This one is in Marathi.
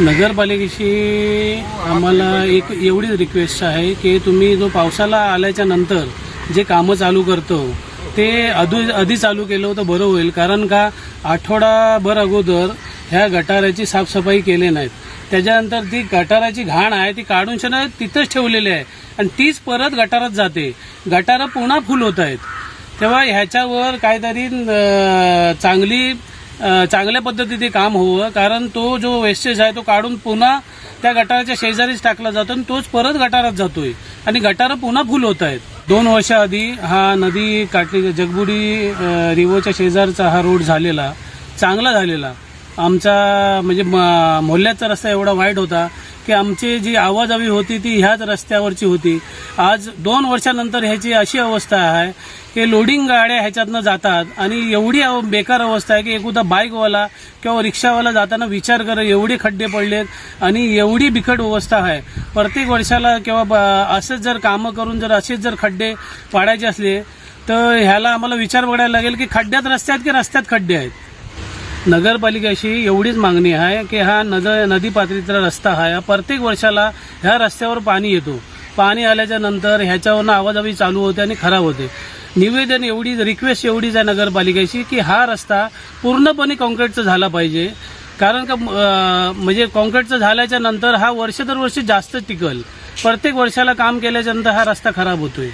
नगरपालिकेशी आम्हाला एक एवढीच रिक्वेस्ट आहे की तुम्ही जो पावसाला आल्याच्यानंतर जे कामं चालू करतो ते अधू आधी चालू केलं होतं बरं होईल. कारण का आठवडाभर अगोदर ह्या गटाराची साफसफाई केली नाहीत. त्याच्यानंतर ती गटाराची घाण आहे ती काढून शना तिथंच ठेवलेली आहे. आणि तीच परत गटारात जाते. गटारं पुन्हा फुल होत आहेत. तेव्हा ह्याच्यावर काहीतरी चांगली चांगल्या पद्धतीने काम होवं कारण तो जो वेस्टेज आहे तो काढून पुन्हा त्या गटाराच्या शेजारीच टाकला जातो आणि तोच परत गटारात जातोय. आणि गटारं पुन्हा फुल होत आहेत. दोन वर्षाआधी हा नदी काटली जगबुडी रिवोच्या शेजारचा हा रोड झालेला चांगला झालेला. आमचा म्हणजे म- मोहल्ल्याचा रस्ता एवढा वाईट होता. की आमची जी आवाजावी होती ती ह्याच रस्त्यावरची होती. आज दोन वर्षानंतर ह्याची अशी अवस्था आहे की लोडिंग गाड्या ह्याच्यातनं जातात आणि एवढी बेकार अवस्था आहे की एकुदा बाईकवाला किंवा रिक्षावाला जाताना विचार कर एवढे खड्डे पडलेत आणि एवढी बिकट अवस्था आहे. प्रत्येक वर्षाला किंवा ब- असंच जर कामं करून जर असेच जर खड्डे पाडायचे असले तर ह्याला आम्हाला विचार बघायला लागेल की खड्ड्यात रस्ते आहेत की रस्त्यात खड्डे आहेत? नगरपालिकेशी एवढीच मागणी आहे की हा नद नदी पातळीचा रस्ता आहे. हा प्रत्येक वर्षाला ह्या रस्त्यावर पाणी येतो. पाणी आल्याच्यानंतर ह्याच्यावरनं आवाजावी चालू होते आणि खराब होते. निवेदन एवढी रिक्वेस्ट एवढीच आहे नगरपालिकेशी की हा रस्ता पूर्णपणे कॉन्क्रीटचा झाला पाहिजे. कारण का म्हणजे कॉन्क्रीटचं झाल्याच्यानंतर हा वर्ष दर वर्षी जास्त टिकल. प्रत्येक वर्षाला काम केल्याच्यानंतर हा रस्ता खराब होतोय.